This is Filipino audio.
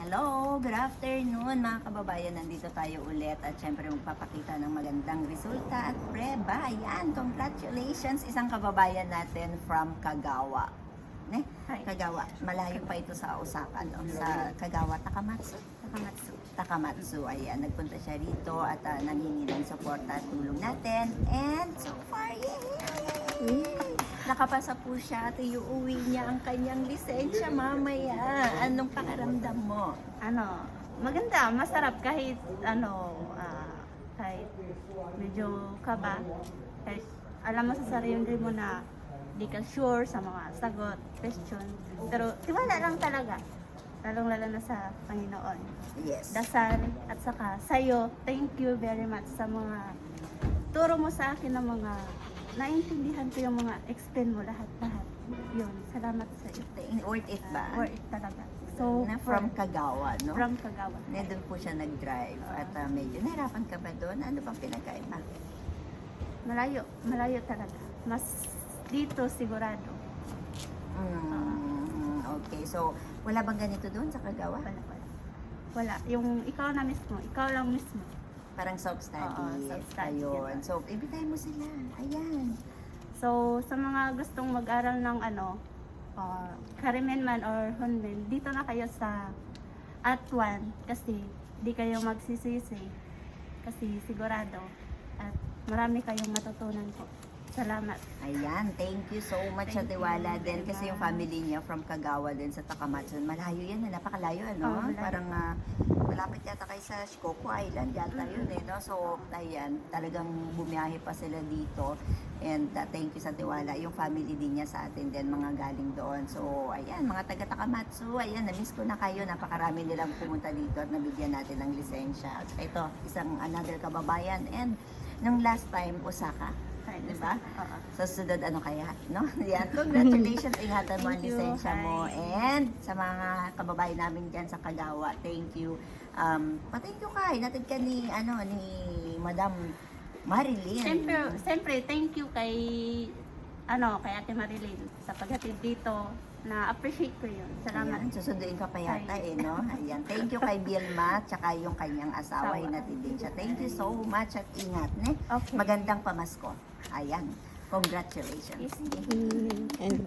Hello, good afternoon mga kababayan. Nandito tayo ulit at syempre magpapakita ng magandang resulta at preba. Ayan, congratulations isang kababayan natin from Kagawa. Ne? Kagawa. Malayo pa ito sa Osaka, no? Sa Kagawa, Takamatsu. Nakamatsu. Takamatsu. Ayan, nagpunta siya rito at uh, nangingi ng suporta at tulong natin. And so far, yay! Nakapasa po siya at iuwi niya ang kanyang lisensya mamaya. Anong pakaramdam mo? Ano, maganda, masarap kahit ano, ah, kahit medyo kaba. Kahit alam mo sa sarili mo na di ka sure sa mga sagot, question. Pero tiwala lang talaga. Lalong lalo na sa Panginoon. Yes. Dasal at saka sa'yo, thank you very much sa mga turo mo sa akin ng mga naintindihan ko yung mga explain mo lahat-lahat. Yun, salamat sa iyo. Worth it ba? Worth it talaga. So, na from Kagawa, no? From Kagawa. na doon po siya nag-drive at uh, medyo nahirapan ka ba doon? Ano bang pinagkaiba? Malayo, malayo talaga. Mas dito sigurado. Mm, okay, so wala bang ganito doon sa Kagawa? Wala, wala. Wala. Yung ikaw na mismo, ikaw lang mismo. Parang self-study. Oo, self-study, Ayun. diba? So, ibigay mo sila. Ayan. So, sa mga gustong mag-aral ng ano, uh, Karimen man or Hunmin, dito na kayo sa At One kasi di kayo magsisisi kasi sigurado at marami kayong matutunan po. Salamat. Ayan, thank you so much sa Thank tiwala you din kasi yung family niya from Kagawa din sa Takamatsu. Malayo yan, eh, napakalayo ano? Oo, malayo. Parang ah, malapit yata sa Shikoku Island yata yun eh, no? So, ayan, talagang bumiyahe pa sila dito. And ah, thank you sa tiwala. Yung family din niya sa atin din, mga galing doon. So, ayan, mga taga Takamatsu, ayan, na-miss ko na kayo. Napakarami nilang pumunta dito at nabigyan natin ng lisensya. Ito, isang another kababayan. And nung last time, Osaka. Di ba? Oo. Sa sunod, ano kaya? No? Yan. Congratulations. Ingatan mo ang Thank you. lisensya mo. And sa mga kababayan namin dyan sa Kagawa, thank you. Um, pa-thank you kay. Natid ka ni, ano, ni Madam Marilyn. Siyempre, siyempre, thank you kay ano, kay Ate Marilyn sa paghatid dito na appreciate ko yun. Salamat. Ayan, susunduin ka pa yata Hi. eh, no? Ayan. Thank you kay Vilma, tsaka yung kanyang asawa, Asawa. hinatid din siya. Thank you so much at ingat, ne? Okay. Magandang pamasko. Ayan. Congratulations. Yes. And